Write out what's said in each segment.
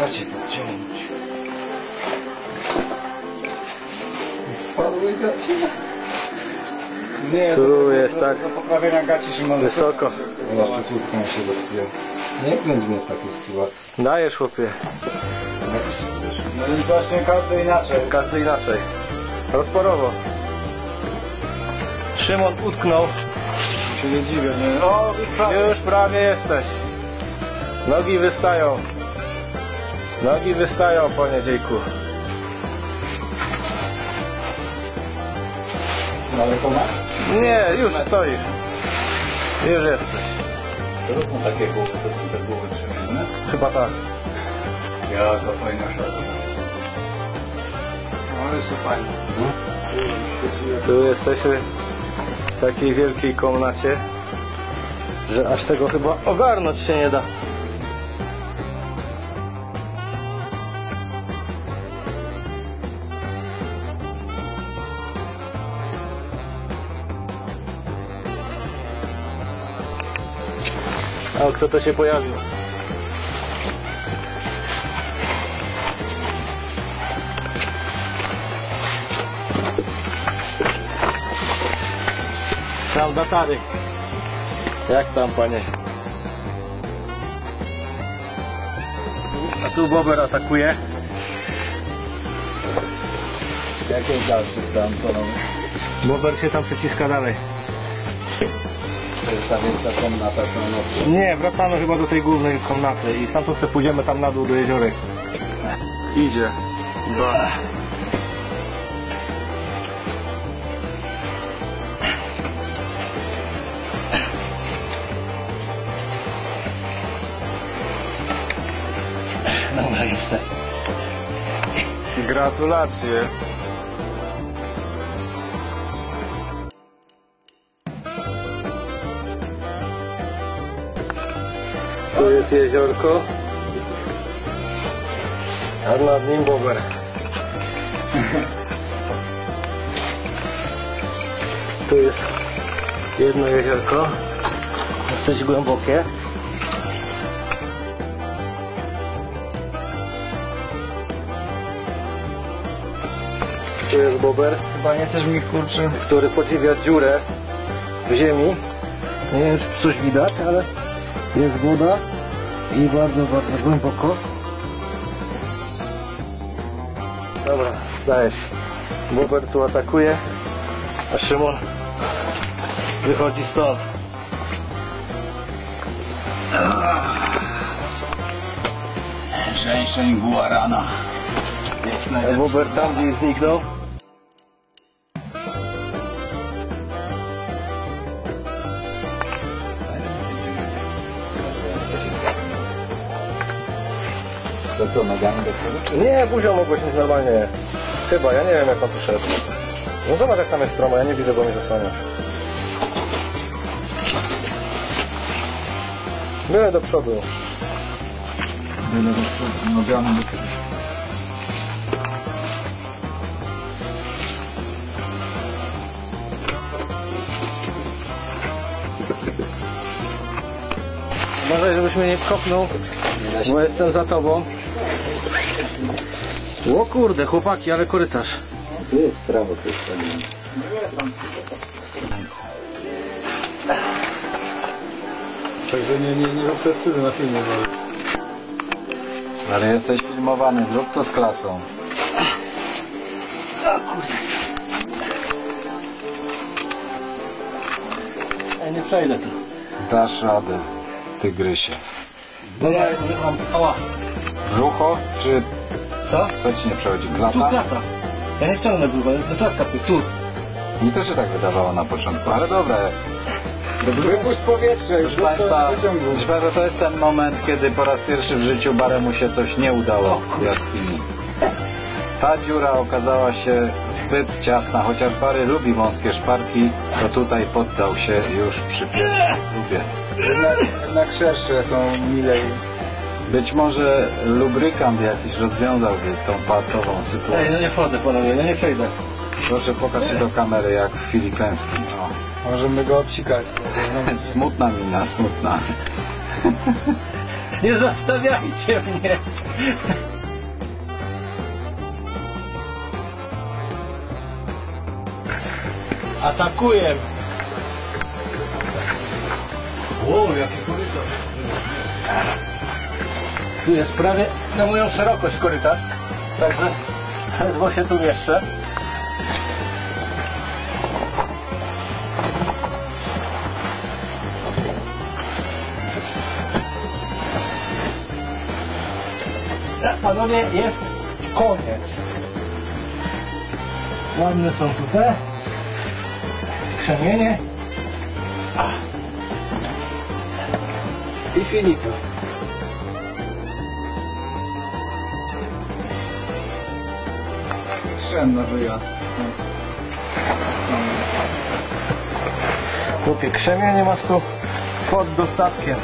gacie podciągnąć. Spadły gacie? Nie, Tu jest do, tak Do poprawienia gaci Szymon. Wysoko. Zobacz, kurtką się rozpiął. Nie kręć mnie w takiej sytuacji. Dajesz chłopie. No i właśnie każdy inaczej. Każdy inaczej. Rozporowo. Szymon utknął. Się nie dziwię, nie? O. Już prawie jesteś. Nogi wystają. Nogi wystają po niedziejku. Daleko ma? Nie, już stoisz. Już jesteś. To są takie głowy, to są te głowy trzemienne. Chyba tak. Ja, to fajna szata. No, ale jest fajnie. Tu jesteśmy w takiej wielkiej komnacie, że aż tego chyba ogarnąć się nie da. A kto to się pojawił? Sam datary. Jak tam panie? A tu Bober atakuje. Jak jest dalszy tam, co? Bober się tam przyciska dalej. To jest ta wielka komnata, co noc. Nie, wracamy chyba do tej głównej komnaty i stamtąd sobie pójdziemy tam na dół do jeziorek. Idzie. Dwa. Dobra, jestem. Gratulacje. Tu jest jeziorko. A nad nim bober. Tu jest jedno jeziorko. Dosyć głębokie. Tu jest bober. Chyba nie chcesz mi kurczy. który podziwia dziurę w ziemi. Nie wiem, czy coś widać, ale jest woda i bardzo, bardzo głęboko. Dobra, zdajesz. Bober tu atakuje, a Szymon wychodzi stąd. Żeńszeń guarana. Bober tam gdzieś zniknął. To co, nogami do przodu? Nie, buzią mogłeś mieć normalnie. Chyba, ja nie wiem jak tam tu szedł. No zobacz jak tam jest stromo, ja nie widzę, bo mnie zasłaniasz. Byle do przodu. Byle do przodu, nogami do przodu. Uważaj, żebyś mnie nie kopnął, bo jestem za tobą. O kurde, chłopaki, ale korytarz. Tu jest prawo coś tam. Także nie, nie, nie rób sobie wstydu na filmie, bo... Ale jesteś filmowany, zrób to z klasą. Ja nie przejdę tu. Dasz radę, tygrysie. No ja mam... Ała. Brzucho, czy Co? co ci nie przechodzi? Tu Klata? Ja nie wciągnę brzucha, to klatka tu, tu. Mi też się tak wydawało na początku, ale dobra. Wypuść powietrze, Proszę Państwa, proszę Państwa, to jest ten moment, kiedy po raz pierwszy w życiu Baremu się coś nie udało w jaskini. Ta dziura okazała się zbyt ciasna, chociaż Bary lubi wąskie szparki, to tutaj poddał się już przy pierwszej próbie. Jednak, jednak szersze są milej. Być może lubrykant jakiś rozwiązałby tą patową Ej, sytuację. no nie wchodzę ponownie, no nie przejdę. Proszę pokaż się do kamery jak w chwili klęski. O. Możemy go obsikać. Smutna mina, smutna. Nie zostawiajcie mnie! Atakuję! O, jakie Tu jest prawie na moją szerokość korytarz. Także ledwo się tu mieszczę. Tak, Panowie, jest koniec. Ładne są tutaj. Krzemienie. I finito. Szedłem na wyjazd. Chłopie, krzemienie masz tu pod dostatkiem.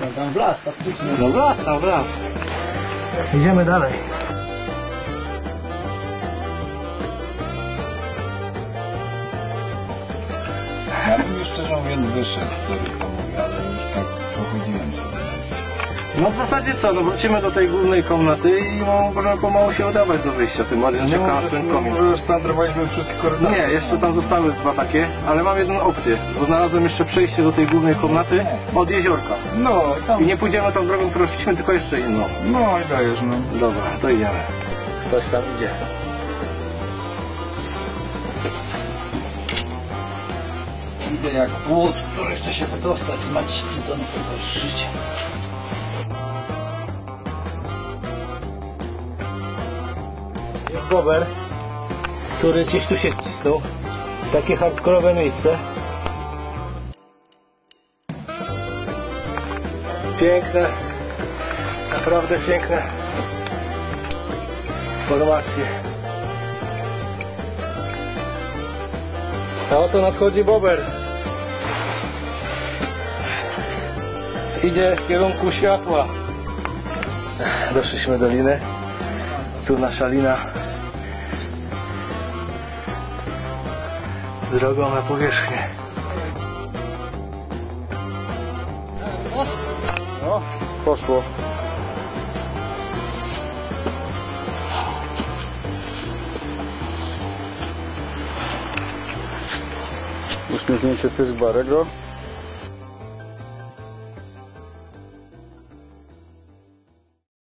No tam wlazł, faktycznie. No wraz, no wraz. Idziemy dalej. Szczerze mówiąc wyszedł, sorry pomówię, ale już tak pochodziłem sobie. No w zasadzie co, no wrócimy do tej głównej komnaty i no, możemy pomału się udawać do wyjścia, tym bardziej, że czeka na ten komin. Może splądrowaliśmy wszystkie korytarze. Nie, jeszcze tam zostały dwa takie, ale mam jedną opcję, bo znalazłem jeszcze przejście do tej głównej komnaty od jeziorka. No, i tam... I nie pójdziemy tą drogą, którą szliśmy, tylko jeszcze inną. No i dajesz, no. Dobra, to idziemy. Ktoś tam idzie. Idę jak płot, który chce się wydostać z macicy do nowego życia. Jest bober, który gdzieś tu się wcisnął. Takie hardkorowe miejsce. Piękne, naprawdę piękne formacje. A oto nadchodzi bober. Idzie w kierunku światła. Doszliśmy do liny. Tu nasza lina drogą na powierzchnię. No, poszło. Uśmiechnięty pysk Barego.